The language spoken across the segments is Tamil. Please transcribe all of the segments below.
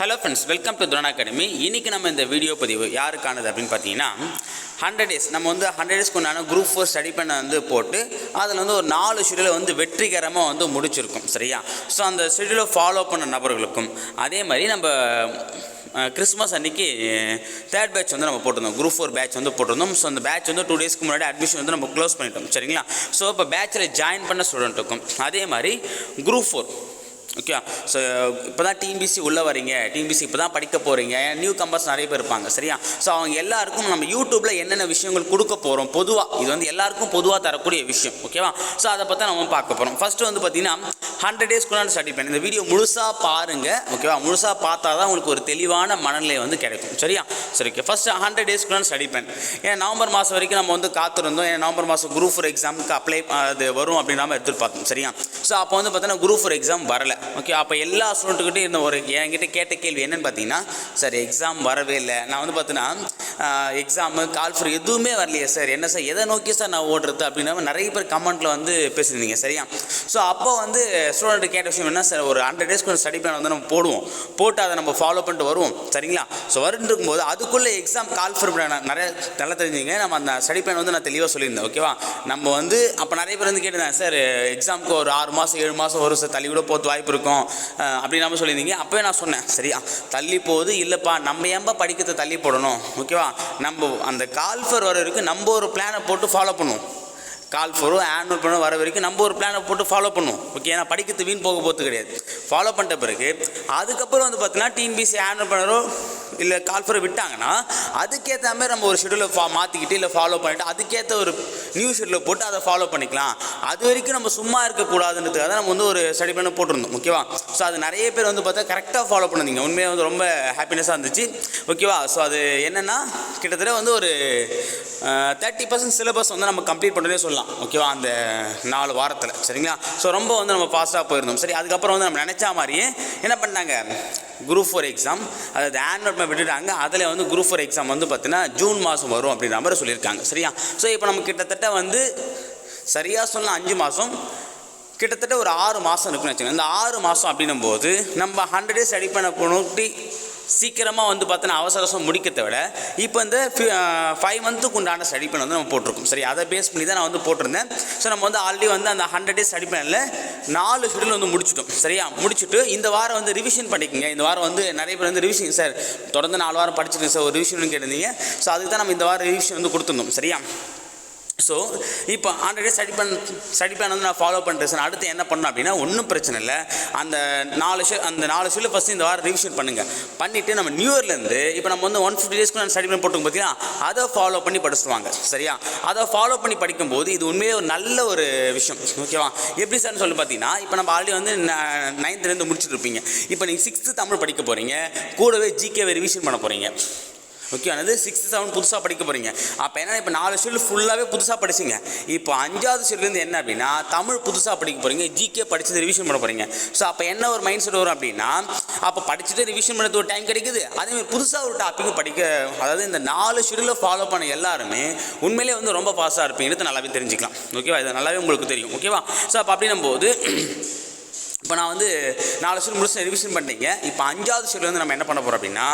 Hello friends welcome to Thurana academy இன்றைக்கி நம்ம இந்த வீடியோ பதிவு யாருக்கானது அப்படின்னு பார்த்தீங்கன்னா ஹண்ட்ரட் டேஸ் நம்ம வந்து ஹண்ட்ரட் டேஸ்க்கு உண்டான குரூப் ஃபோர் ஸ்டடி பண்ண வந்து போட்டு அதில் வந்து ஒரு நாலு ஷெடியூலை வந்து வெற்றிகரமாக வந்து முடிச்சிருக்கோம் சரியா? ஸோ அந்த ஷெடியூலை ஃபாலோ பண்ண நபர்களுக்கும் அதே மாதிரி நம்ம கிறிஸ்மஸ் அன்னைக்கு தேர்ட் பேட்ச் வந்து நம்ம போட்டிருந்தோம். குரூப் ஃபோர் பேட்ச் வந்து போட்டிருந்தோம். ஸோ அந்த பேட்ச் வந்து டூ டேஸ்க்கு முன்னாடி அட்மிஷன் வந்து நம்ம க்ளோஸ் பண்ணிட்டோம் சரிங்களா? ஸோ இப்போ பேட்சில் ஜாயின் பண்ண ஸ்டூடெண்ட்டுக்கும் அதே மாதிரி குரூப் ஃபோர் ஓகே. ஸோ இப்போ தான் டிபிசி உள்ளே வரீங்க டிபிசி இப்போ தான் படிக்க போகிறீங்க நியூ கம்பர்ஸ் நிறைய பேர் இருப்பாங்க சரியா? ஸோ அவங்க எல்லாருக்கும் நம்ம யூடியூப்பில் என்னென்ன விஷயங்கள் கொடுக்க போகிறோம் பொதுவாக இது வந்து எல்லாருக்கும் பொதுவாக தரக்கூடிய விஷயம் ஓகேவா ஸோ அதை பற்றி நம்ம பார்க்க போகிறோம் ஃபஸ்ட்டு வந்து பார்த்திங்கன்னா ஹண்ட்ரட் டேஸ்க்குள்ளான ஸ்டடி பண்ணி. இந்த வீடியோ முழுசாக பாருங்கள் ஓகேவா முழுசாக பார்த்தா தான் உங்களுக்கு ஒரு தெளிவான மனநிலை வந்து கிடைக்கும். சரியா? சரி ஓகே ஃபஸ்ட்டு ஹண்ட்ரட் டேஸ்க்குள்ளான ஸ்டடி பண்ண. ஏன்னா நவம்பர் மாதம் வரைக்கும் நம்ம வந்து காத்திருந்தோம். ஏன்னா நவம்பர் மாதம் குரூப் ஃபோர் எக்ஸாமுக்கு அப்ளை அது வரும் அப்படின்னு நம்ம பார்த்தோம் சரியா? ஸோ அப்போ வந்து பார்த்தீங்கன்னா குரூப் ஃபோர் எக்ஸாம் வரல. ஓகே அப்போ எல்லா ஸ்டூடெண்ட்டுக்கிட்டையும் இருந்த ஒரு என்கிட்ட கேட்ட கேள்வி என்னன்னு பார்த்தீங்கன்னா சார் எக்ஸாம் வரவே இல்லை. நான் வந்து பார்த்தீங்கன்னா எக்ஸாமு கால் ஃபர் எதுவுமே வரலையே சார் என்ன சார் எதை நோக்கி சார் நான் ஓடுறது? அப்படின்னு நிறைய பேர் கமெண்ட்டில் வந்து பேசியிருந்தீங்க. சரியா? ஸோ அப்போ வந்து ஸ்டூடெண்ட் கேட்ட விஷயம் என்ன சார்? ஒரு ஹண்ட்ரட் டேஸ்க்கு ஸ்டடி பிளான் வந்து நம்ம போடுவோம். போட்டு அதை நம்ம ஃபாலோ பண்ணிட்டு வருவோம். சரிங்களா? ஸோ வருன்றிருக்கும் இருக்கும்போது அதுக்குள்ளே எக்ஸாம் கால் ஃபர் நிறைய நல்லா தெரிஞ்சுங்க. நம்ம அந்த ஸ்டடி பிளான் வந்து நான் தெளிவாக சொல்லியிருந்தேன். ஓகேவா நம்ம வந்து அப்போ நிறைய பேர் வந்து கேட்டிருந்தேன் சார் எக்ஸாமுக்கு ஒரு ஆறு மாதம் ஏழு மாதம் ஒரு சார். தள்ளி கூட போகிறது வாய்ப்பு இருக்கும். அப்படின்னு நம்ம சொல்லியிருந்தீங்க. அப்போவே நான் சொன்னேன் சரியா? தள்ளி போகுது இல்லைப்பா. நம்ம ஏன்பா படிக்கிறத தள்ளி போடணும்? ஓகேவா நம்ம அந்த கால் ஃபர் வர வரைக்கும் நம்ம ஒரு பிளானை போட்டு ஃபாலோ பண்ணுவோம். கால் ஃபோரும் ஆனுவல் பண்ண வர வரைக்கும் நம்ம ஒரு பிளானை போட்டு ஃபாலோ பண்ணுவோம். ஓகே ஏன்னா படிக்கிறது வீண் போக போகிறது கிடையாது. ஃபாலோ பண்ணிட்ட பிறகு அதுக்கப்புறம் வந்து பார்த்தீங்கன்னா டிஎன்பிசி ஆனுவல் பண்ணரோ இல்லை கால் ஃபர் விட்டாங்கன்னா அதுக்கேற்ற மாதிரி நம்ம ஒரு ஷெடியூலை ஃபா மாற்றிக்கிட்டு இல்லை ஃபாலோ பண்ணிவிட்டு அதுக்கேற்ற ஒரு நியூ ஷெடியூலை போட்டு அதை ஃபாலோ பண்ணிக்கலாம். அது வரைக்கும் நம்ம சும்மா இருக்கக்கூடாதுன்றதுக்காக தான் நம்ம வந்து ஒரு ஸ்டடி பண்ண போட்டிருந்தோம் ஓகேவா ஸோ அது நிறைய பேர் வந்து பார்த்தா கரெக்டாக ஃபாலோ பண்ணிருந்தீங்க உண்மையாக வந்து ரொம்ப ஹாப்பினஸாக இருந்துச்சு ஓகேவா ஸோ அது என்னென்னா கிட்டத்தட்ட வந்து ஒரு தேர்ட்டி பர்சன்ட் சிலபஸ் வந்து நம்ம கம்ப்ளீட் பண்ணுறதே சொல்லலாம் ஓகேவா அந்த நாலு வாரத்தில் சரிங்களா? ஸோ ரொம்ப வந்து நம்ம ஃபாஸ்ட்டாக போயிருந்தோம். சரி அதுக்கப்புறம் வந்து நம்ம நினச்சா மாதிரியே என்ன பண்ணாங்க? குரூப் ஃபோர் எக்ஸாம் அதாவது ஆனுவல் விட்டுட்டாங்க. அதில் வந்து குரூப் ஃபோர் எக்ஸாம் வந்து பார்த்தீங்கன்னா ஜூன் மாதம் வரும் அப்படின்ற மாதிரி சொல்லியிருக்காங்க. சரியா? ஸோ இப்போ நம்ம கிட்டத்தட்ட வந்து சரியாக சொன்ன அஞ்சு மாதம் கிட்டத்தட்ட ஒரு ஆறு மாதம் இருக்குன்னு வச்சுக்கோங்க. இந்த ஆறு மாதம் அப்படின்னும் போது நம்ம ஹண்ட்ரட் டேஸ் ஸ்டடி பண்ண போனோட்டி சீக்கிரமாக வந்து பார்த்தோன்னா அவசர அவசரம் முடிக்கிறத விட இப்போ இந்த ஃபைவ் மந்த்துக்கு உண்டான ஸ்டடி பிளான் வந்து நம்ம போட்டிருக்கோம். சரி அதை பேஸ் பண்ணி தான் நான் வந்து போட்டிருந்தேன். ஸோ நம்ம வந்து ஆல்ரெடி வந்து அந்த ஹண்ட்ரட் டேஸ் ஸ்டடி பிளானில் நாலு ஷெடியூல் வந்து முடிச்சிட்டோம். சரியா? முடிச்சுட்டு இந்த வாரம் வந்து ரிவிஷன் பண்ணிக்கோங்க. இந்த வாரம் வந்து நிறைய பேர் வந்து ரிவிஷன் சார் தொடர்ந்து நாலு வாரம் படிச்சிருக்கேன் சார் ஒரு ரிவிஷன் கேட்டிருந்தீங்க. ஸோ அதுக்கு தான் நம்ம இந்த வாரம் ரிவிஷன் வந்து கொடுத்துருந்தோம். சரியா? ஸோ இப்போ ஆல்ரெடி ஸ்டடி பண்ண ஸ்டடி பிளான் வந்து நான் ஃபாலோ பண்ணுறேன் சார் அடுத்து என்ன பண்ணணும் அப்படின்னா ஒன்றும் பிரச்சனை இல்லை. அந்த நாலு ஷே அந்த நாலு ஷெடியூல் ஃபஸ்ட்டு இந்த வாரம் ரிவிஷன் பண்ணுங்கள் பண்ணிவிட்டு நம்ம நியூ இயர்லேருந்து இப்போ நம்ம வந்து ஒன் ஃபிஃப்டி டேஸ்க்கு நான் ஸ்டடி பிளான் போட்டு பார்த்தீங்கன்னா அதை ஃபாலோ பண்ணி படிச்சுடுவாங்க சரியா? அதை ஃபாலோ பண்ணி படிக்கும்போது இது உண்மையே ஒரு நல்ல ஒரு விஷயம். ஓகேவா எப்படி சார்னு சொல்லி பார்த்தீங்கன்னா இப்போ நம்ம ஆல்ரெடி வந்து நைன்த்துலேருந்து முடிச்சுட்டு இருப்பீங்க. இப்போ நீங்கள் சிக்ஸ்த்து தமிழ் படிக்க போகிறீங்க கூடவே ஜிகேவை ரிவிஷன் பண்ண போகிறீங்க ஓகே அது சிக்ஸ்த்து செவன் புதுசாக படிக்க போகிறீங்க அப்போ என்ன இப்போ நாலு ஷெடியூல் ஃபுல்லாகவே புதுசாக படிச்சிங்க. இப்போ அஞ்சாவது ஷெடியூலேருந்து என்ன அப்படின்னா தமிழ் புதுசாக படிக்க போகிறீங்க ஜிகே படிச்சது ரிவிஷன் பண்ண போகிறீங்க ஸோ அப்போ என்ன ஒரு மைண்ட் செட் வரும் அப்படின்னா அப்போ படிச்சுட்டு ரிவிஷன் பண்ணுறது ஒரு டைம் கிடைக்குது. அதேமாதிரி புதுசாக ஒரு டாப்பிக்கும் படிக்க அதாவது இந்த நாலு ஷெடியூலை ஃபாலோ பண்ண எல்லாருமே உண்மையிலே வந்து ரொம்ப பாஸாக இருப்பீங்கிறது நல்லாவே தெரிஞ்சுக்கலாம். ஓகேவா இது நல்லாவே உங்களுக்கு தெரியும். ஓகேவா ஸோ அப்போ அப்படின்னும் போது இப்போ நான் வந்து நாலு வருஷம் முடிச்சு ரிவிஷன் பண்ணிட்டீங்க. இப்போ அஞ்சாவது ஷெடியூல் வந்து நம்ம என்ன பண்ண போகிறோம் அப்படின்னா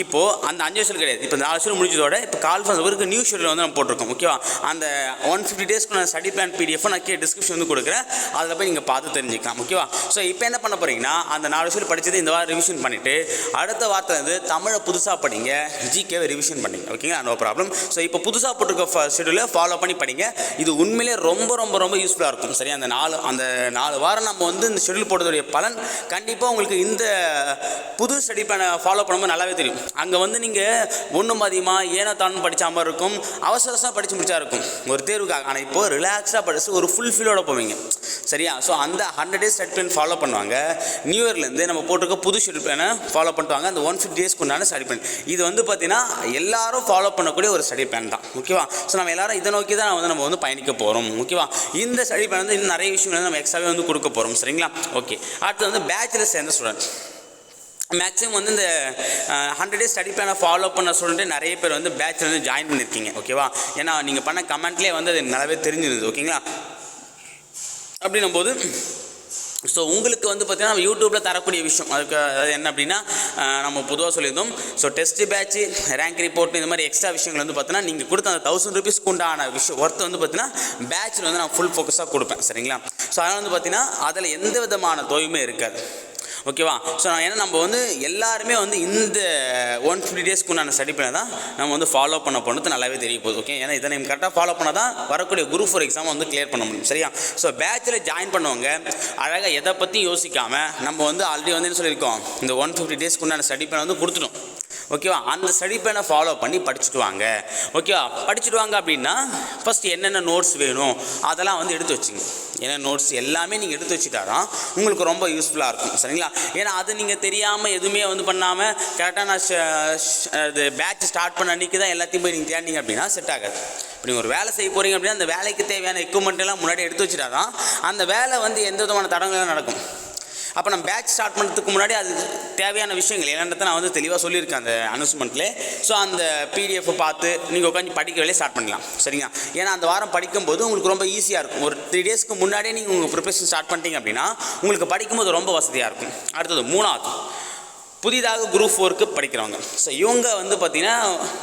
இப்போது அந்த அஞ்சு வருஷம் கிடையாது. இப்போ நாலு வருஷம் முடிஞ்சதோட இப்போ கால் ஒரு நியூ ஷெடியூல் வந்து நம்ம போட்டிருக்கோம் ஓகேவா அந்த ஒன் ஃபிஃப்டி டேஸ்க்கு நான் ஸ்டடி பிளான் பிடிஎஃப் நான் கே டிஸ்கிரிப்ஷன் வந்து கொடுக்குறேன். அதில் போய் நீங்கள் பார்த்து தெரிஞ்சுக்கலாம் ஓகேவா ஸோ இப்போ என்ன பண்ண போகிறீங்கன்னா அந்த நாலு வருஷம் படித்தது இந்த வாரம் ரிவிஷன் பண்ணிவிட்டு அடுத்த வாரத்தில் வந்து தமிழை புதுசாக படிங்க. ஜிகேவை ரிவிஷன் பண்ணிங்க ஓகேங்களா நோ ப்ராப்ளம் ஸோ இப்போ புதுசாக போட்டிருக்க ஷெடியூலை ஃபாலோ பண்ணி படிங்க. இது உண்மையிலே ரொம்ப ரொம்ப ரொம்ப யூஸ்ஃபுல்லாக இருக்கும் சரியா? அந்த நாலு அந்த நாலு வாரம் நம்ம வந்து இந்த ஷெடியூல் போடுறதுடைய பலன் கண்டிப்பாக உங்களுக்கு இந்த புது ஸ்டடி பிளானை ஃபாலோ பண்ணும்போது நல்லாவே தெரியும். அங்கே வந்து நீங்கள் ஒன்றும் அதிகமாக ஏனோ தானும் படித்த மாதிரி இருக்கும். அவசர அவசரமாக படித்து முடிச்சா இருக்கும். ஒரு தேர்வுக்காக. ஆனால் இப்போ ரிலாக்ஸாக படிச்சு ஒரு ஃபுல் ஃபீலோட போவீங்க. சரியா? ஸோ அந்த hundred days study plan follow பண்ணுவாங்க. நியூ இயர்லேருந்து நம்ம போட்டிருக்க புது ஷெடியூல் பிளானை ஃபாலோ பண்ணுவாங்க அந்த ஒன் ஃபிஃப்டி டேஸ்க்கு உண்டான ஸ்டடி பிளான் இது வந்து பார்த்தீங்கன்னா எல்லாரும் ஃபாலோ பண்ணக்கூடிய ஒரு ஸ்டடி பிளான் தான். ஓகேவா? ஸோ நம்ம எல்லாரும் இதை நோக்கி தான் வந்து நம்ம வந்து பயணிக்க போகிறோம் ஓகேவா? இந்த ஸ்டடி பிளான் வந்து இன்னும் நிறைய விஷயம் வந்து நம்ம எக்ஸ்ட்ராவே வந்து கொடுக்க போகிறோம் சரிங்களா? ஓகே. ஓகே. அடுத்து வந்து பேச்சுலர் சேர்ந்த ஸ்டூடெண்ட் மேக்ஸிமம் வந்து இந்த ஹண்ட்ரட் டேஸ் ஸ்டடி பிளானை ஃபாலோ பண்ண ஸ்டூடெண்ட்டு நிறைய பேர் வந்து பேட்சில் வந்து ஜாயின் பண்ணியிருக்கீங்க. ஓகேவா ஏன்னா நீங்கள் பண்ண கமெண்ட்லேயே வந்து அது நல்லாவே தெரிஞ்சிருந்தது ஓகேங்களா அப்படின்னும் போது ஸோ உங்களுக்கு வந்து பார்த்திங்கன்னா நம்ம யூடியூப்பில் தரக்கூடிய விஷயம் அதுக்கு அது என்ன அப்படின்னா நம்ம பொதுவாக சொல்லியிருந்தோம். So test batch rank report இந்த மாதிரி எக்ஸ்ட்ரா விஷயங்கள் வந்து பார்த்தீங்கன்னா நீங்கள் கொடுத்த அந்த தௌசண்ட் ருபீஸ்க்கு உண்டான விஷயம் ஒர்த்து வந்து பார்த்தீங்கன்னா பேட்சில் வந்து நான் ஃபுல் ஃபோக்கஸாக கொடுப்பேன். சரிங்களா? ஸோ அதனால் வந்து பார்த்தீங்கன்னா அதில் எந்த விதமான தொய்வுமே இருக்காது. ஓகேவா? ஸோ ஏன்னா நம்ம வந்து எல்லாருமே வந்து இந்த ஒன் ஃபிஃப்டி டேஸ்க்கு நான் ஸ்டடி பண்ண தான் நம்ம வந்து ஃபாலோ பண்ண போனது நல்லாவே தெரிய போகுது ஓகே ஏன்னா இதை நம்ம கரெக்டாக ஃபாலோ பண்ணால் தான் வரக்கூடிய குரூப் ஃபோர் எக்ஸாம் வந்து கிளியர் பண்ண முடியும் சரியா? ஸோ பேச்சில் ஜாயின் பண்ணவங்க அழகாக எதை பற்றி யோசிக்காமல் நம்ம வந்து ஆல்ரெடி வந்து என்ன சொல்லியிருக்கோம்? இந்த ஒன் ஃபிஃப்டி டேஸ்க்கு உண்டான ஸ்டடி பண்ண வந்து கொடுத்துட்டோம். ஓகேவா? அந்த ஸ்டடி பிளானை ஃபாலோ பண்ணி படிச்சுட்டு வாங்க ஓகேவா? படிச்சுட்டு வாங்க அப்படின்னா ஃபஸ்ட் என்னென்ன நோட்ஸ் வேணும் அதெல்லாம் வந்து எடுத்து வச்சுங்க. ஏன்னா நோட்ஸ் எல்லாமே நீங்கள் எடுத்து வச்சுட்டாதான் உங்களுக்கு ரொம்ப யூஸ்ஃபுல்லாக இருக்கும். சரிங்களா? ஏன்னா அது நீங்கள் தெரியாமல் எதுவுமே வந்து பண்ணாமல் கரெக்டாக நான் ஷ- அது பேட்ச் ஸ்டார்ட் பண்ண அன்றைக்கி தான் எல்லாத்தையும் போய் நீங்கள் தேடிங்க அப்படின்னா செட் ஆகாது. இப்போ நீங்கள் ஒரு வேலை செய்ய போகிறீங்க அப்படின்னா அந்த வேலைக்கு தேவையான எக்யூப்மெண்ட் எல்லாம் முன்னாடி எடுத்து வச்சுட்டா தான் அந்த வேலை வந்து எந்த விதமான தடங்களும் நடக்கும். அப்போ நம்ம பேட்ச் ஸ்டார்ட் பண்ணுறதுக்கு முன்னாடி அது தேவையான விஷயங்கள். என்னன்றதை நான் வந்து தெளிவாக சொல்லியிருக்கேன் அந்த அனௌன்ஸ்மெண்ட்லேயே ஸோ அந்த பிடிஎஃப் பார்த்து நீங்கள் உட்காந்து படிக்க வேலையை ஸ்டார்ட் பண்ணலாம். சரிங்களா? ஏன்னா அந்த வாரம் படிக்கும்போது உங்களுக்கு ரொம்ப ஈஸியாக இருக்கும். ஒரு த்ரீ டேஸ்க்கு முன்னாடியே நீங்கள் உங்கள் ப்ரிப்பரேஷன் ஸ்டார்ட் பண்ணிட்டீங்க அப்படின்னா உங்களுக்கு படிக்கும்போது ரொம்ப வசதியாக இருக்கும். அடுத்தது மூணாவது. புதிதாக குரூப் ஃபோருக்கு படிக்கிறவங்க. ஸோ இவங்க வந்து பார்த்திங்கன்னா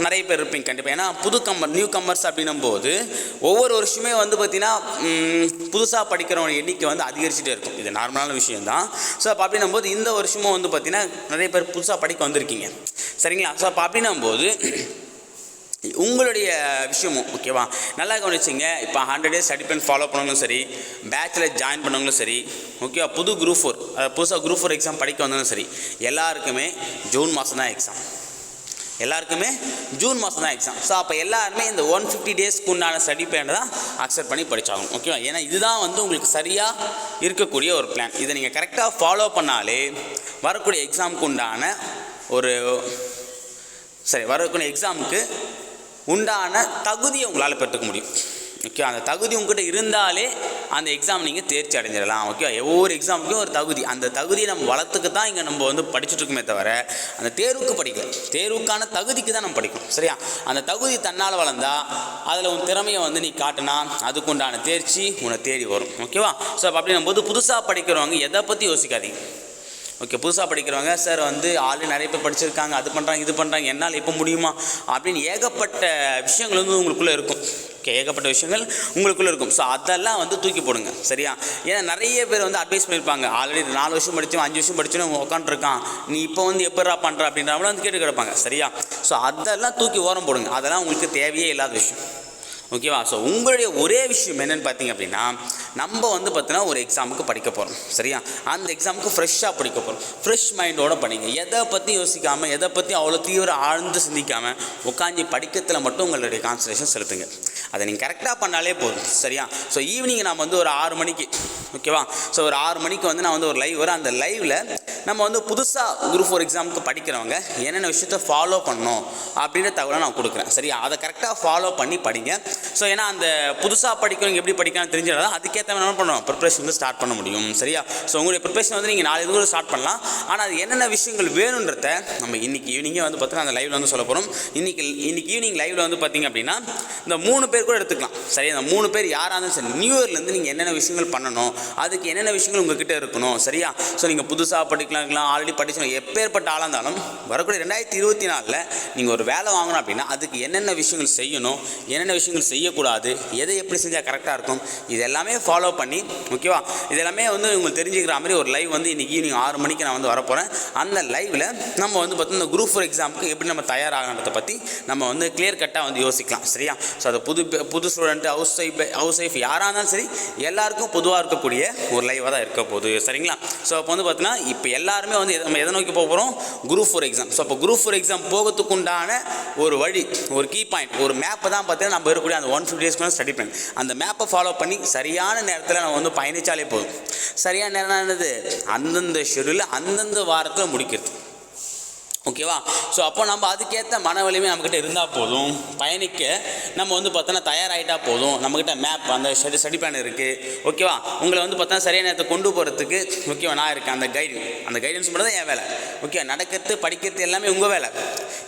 நிறைய பேர் இருப்பீங்க கண்டிப்பாக ஏன்னா புது கம்மர் நியூ கம்மர்ஸ் அப்படின்னும் போது ஒவ்வொரு வருஷமே வந்து பார்த்திங்கன்னா புதுசாக படிக்கிறவங்க எண்ணிக்கை வந்து அதிகரிச்சுட்டே இருக்கும். இது நார்மலான விஷயம்தான். ஸோ அப்போ அப்படின்னும் போது இந்த வருஷமும் வந்து பார்த்திங்கன்னா நிறைய பேர் புதுசாக படிக்க வந்திருக்கீங்க. சரிங்களா? ஸோ அப்போ அப்படின்னும் போது உங்களுடைய விஷயமும் ஓகேவா? நல்லா கவனிச்சிங்க. இப்போ hundred days study plan follow பண்ணவங்களும் சரி பேச்சில் ஜாயின் பண்ணவங்களும் சரி ஓகேவா? புது குரூப் ஃபோர் புதுசாக குரூப் ஃபோர் எக்ஸாம் படிக்க வந்தாலும் சரி எல்லாருக்குமே ஜூன் மாதம் தான் எக்ஸாம் எல்லாருக்குமே ஜூன் மாதம் தான் எக்ஸாம் ஸோ அப்போ எல்லாருமே இந்த ஒன் ஃபிஃப்டி டேஸ்க்கு உண்டான ஸ்டடி பிளான் தான் அக்செப்ட் பண்ணி படித்தாகும் ஓகேவா? ஏன்னா இதுதான் வந்து உங்களுக்கு சரியாக இருக்கக்கூடிய ஒரு பிளான் இதை நீங்கள் கரெக்டாக ஃபாலோ பண்ணாலே வரக்கூடிய எக்ஸாமுக்கு உண்டான ஒரு சரி வரக்கூடிய எக்ஸாமுக்கு உண்டான தகுதியை உங்களால் பெற்றுக்க முடியும். ஓகே அந்த தகுதி உங்ககிட்ட இருந்தாலே அந்த எக்ஸாம் நீங்கள் தேர்ச்சி அடைஞ்சிடலாம். ஓகே ஒவ்வொரு எக்ஸாமுக்கும் ஒரு தகுதி. அந்த தகுதியை நம்ம வளர்த்துக்கு தான் இங்கே நம்ம வந்து படிச்சுட்ருக்குமே தவிர அந்த தேர்வுக்கு படிக்கல. தேர்வுக்கான தகுதிக்கு தான் நம்ம படிக்கணும். சரியா? அந்த தகுதி தன்னால் வளர்ந்தா அதில் உன் திறமையை வந்து நீ காட்டினா அதுக்குண்டான தேர்ச்சி உன்னை தேடி வரும். ஓகேவா ஸோ அப்படி நம்ம வந்து புதுசாக படிக்கிறவங்க எதை பற்றி யோசிக்காதீங்க. ஓகே புதுசாக படிக்கிறவங்க சார் வந்து ஆல்ரெடி நிறைய பேர் படிச்சிருக்காங்க அது பண்ணுறாங்க இது பண்ணுறாங்க என்னால் இப்போ முடியுமா? அப்படின்னு ஏகப்பட்ட விஷயங்கள் வந்து உங்களுக்குள்ளே இருக்கும். ஓகே ஏகப்பட்ட விஷயங்கள் உங்களுக்குள்ளே இருக்கும். ஸோ அதெல்லாம் வந்து தூக்கி போடுங்க சரியா? ஏன்னா நிறைய பேர் வந்து அட்வைஸ் பண்ணியிருப்பாங்க. ஆல்ரெடி நாலு வருஷம் படித்தோம் அஞ்சு வருஷம் படிச்சோன்னு உட்காந்துருக்கான் நீ இப்போ வந்து எப்படா பண்ணுற அப்படின்றவங்கள வந்து கேட்டு கிடப்பாங்க சரியா? ஸோ அதெல்லாம் தூக்கி ஓரம் போடுங்க. அதெல்லாம் உங்களுக்கு தேவையே இல்லாத விஷயம். ஓகேவா? ஸோ உங்களுடைய ஒரே விஷயம் என்னன்னு பார்த்தீங்க அப்படின்னா நம்ம வந்து பார்த்தீங்கன்னா ஒரு எக்ஸாமுக்கு படிக்க போகிறோம் சரியா? அந்த எக்ஸாமுக்கு ஃப்ரெஷ்ஷாக படிக்க போகிறோம் ஃப்ரெஷ் மைண்டோட படிங்க. எதை பற்றி யோசிக்காமல் எதை பற்றி அவ்வளோ தீவிர ஆழ்ந்து சிந்திக்காமல் உட்காந்து படிக்கிறதுல மட்டும் உங்களுடைய கான்சன்ட்ரேஷன் செலுத்துங்க. அதை நீங்கள் கரெக்டாக பண்ணாலே போதும். சரியா? ஸோ ஈவினிங் நான் வந்து ஒரு ஆறு மணிக்கு ஓகேவா? ஸோ ஒரு ஆறு மணிக்கு வந்து நான் வந்து ஒரு லைவ் வரும் அந்த லைவில் நம்ம வந்து புதுசாக குரூப் ஃபோர் எக்ஸாமுக்கு படிக்கிறவங்க என்னென்ன விஷயத்த ஃபாலோ பண்ணணும் அப்படின்ற தகவலை நான் கொடுக்குறேன். சரியா? அதை கரெக்டாக ஃபாலோ பண்ணி படிங்க. ஸோ ஏன்னா அந்த புதுசாக படிக்கிறவங்க எப்படி படிக்கணும் தெரிஞ்சிடாதான் அதுக்கேற்ற மாதிரி என்ன பண்ணணும் ப்ரிப்பரேஷன் வந்து ஸ்டார்ட் பண்ண முடியும். சரியா? ஸோ உங்களுடைய ப்ரிப்பரேஷன் வந்து நீங்கள் நாலு இது கூட ஸ்டார்ட் பண்ணலாம். ஆனால் அது என்னென்ன விஷயங்கள் வேணுன்றத நம்ம இன்னைக்கு ஈவினிங்கே வந்து பார்த்தீங்கன்னா அந்த லைவில் வந்து சொல்ல போகிறோம் இன்றைக்கி இன்றைக்கி ஈவினிங் லைவில் வந்து பார்த்தீங்க அப்படின்னா இந்த மூணு பேர் கூட எடுத்துக்கலாம். சரியா? இந்த மூணு பேர் யாராக இருந்தாலும் சரி நியூ இயர்லேருந்து நீங்கள் என்னென்ன விஷயங்கள் பண்ணணும் அதுக்கு என்னென்ன விஷயங்கள் உங்ககிட்ட இருக்கணும் சரியா? ஸோ நீங்கள் புதுசாக படிக்கலாம் இருக்கலாம் ஆல்ரெடி படிச்சோம் எப்பேற்பட்ட ஆளாக இருந்தாலும் வரக்கூடிய ரெண்டாயிரத்தி இருபத்தி நாலில் நீங்கள் ஒரு வேலை வாங்கணும் அப்படின்னா அதுக்கு என்னென்ன விஷயங்கள் செய்யணும் என்னென்ன விஷயங்கள் செய்யக்கூடாது. எதை எப்படி செஞ்சால் கரெக்டாக இருக்கும் இது எல்லாமே ஃபாலோ பண்ணி ஓகேவா இது எல்லாமே வந்து உங்களுக்கு தெரிஞ்சுக்கிற மாதிரி ஒரு லைவ் வந்து இன்றைக்கி ஈவினிங் ஆறு மணிக்கு நான் வந்து வரப்போகிறேன் அந்த லைவில் நம்ம வந்து பார்த்தீங்கன்னா இந்த குரூப் ஃபோர் எக்ஸாமுக்கு எப்படி நம்ம தயாராகிறத பற்றி நம்ம வந்து கிளியர் கட்டாக வந்து யோசிக்கலாம் சரியா? ஸோ அது புது புது student house wife house wife யாராக இருந்தாலும் சரி எல்லாருக்கும் பொதுவாக இருக்கக்கூடிய ஒரு லைவாக தான் இருக்க போகுது சரிங்களா? ஸோ அப்போ வந்து பார்த்தீங்கன்னா இப்போ எல்லாருமே வந்து நம்ம எதை நோக்கி போக போகிறோம் குரூப் ஃபோர் எக்ஸாம் ஸோ அப்போ குரூப் ஃபோர் எக்ஸாம் போகிறதுக்கு உண்டான ஒரு வழி ஒரு கீ பாயிண்ட் ஒரு மேப்பை தான் பார்த்தீங்கன்னா நம்ம இருக்கக்கூடிய அந்த ஒன் ஃபிஃப்டி டேஸ்க்கு ஸ்டடி பிளான் அந்த மேப்பை ஃபாலோ பண்ணி சரியான நேரத்தில் நம்ம வந்து பயணிச்சாலே போதும். சரியான நேரம் என்னது? அந்தந்த ஷெடியூலில் அந்தந்த வாரத்தில் முடிக்கிறது. ஓகேவா ஸோ அப்போ நம்ம அதுக்கேற்ற மன வலிமை நம்மக்கிட்ட இருந்தால் போதும். பயணிக்க நம்ம வந்து பார்த்தோன்னா தயாராகிட்டா போதும். நம்மக்கிட்ட மேப் அந்த ஸ்டடி ஸ்டடி பிளான் இருக்குது ஓகேவா உங்களை வந்து பார்த்தா சரியான நேரத்தை கொண்டு போகிறதுக்கு ஓகேவா நான் இருக்கேன். அந்த கைடு அந்த கைடன்ஸ் மட்டும் தான் என் வேலை. ஓகே நடக்கிறது படிக்கிறது எல்லாமே உங்கள் வேலை.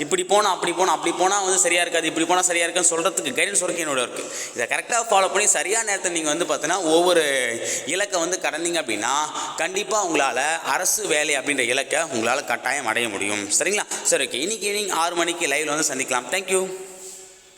இப்படி போனால் அப்படி போனால் அப்படி போனால் வந்து சரியாக இருக்காது இப்படி போனால் சரியாக இருக்குன்னு சொல்கிறதுக்கு கைடன்ஸ் ஒர்க்கு என்னோட இருக்குது இதை கரெக்டாக ஃபாலோ பண்ணி சரியான நேரத்தில் நீங்கள் வந்து பார்த்தீங்கன்னா ஒவ்வொரு இலக்கை வந்து கடந்தீங்க அப்படின்னா கண்டிப்பாக உங்களால் அரசு வேலை அப்படின்ற இலக்கை உங்களால் கட்டாயம் அடைய முடியும். சரிங்களா? சரி ஓகே இன்னைக்கு ஈவினிங் ஆறு மணிக்கு லைவில் வந்து சந்திக்கலாம். தேங்க்யூ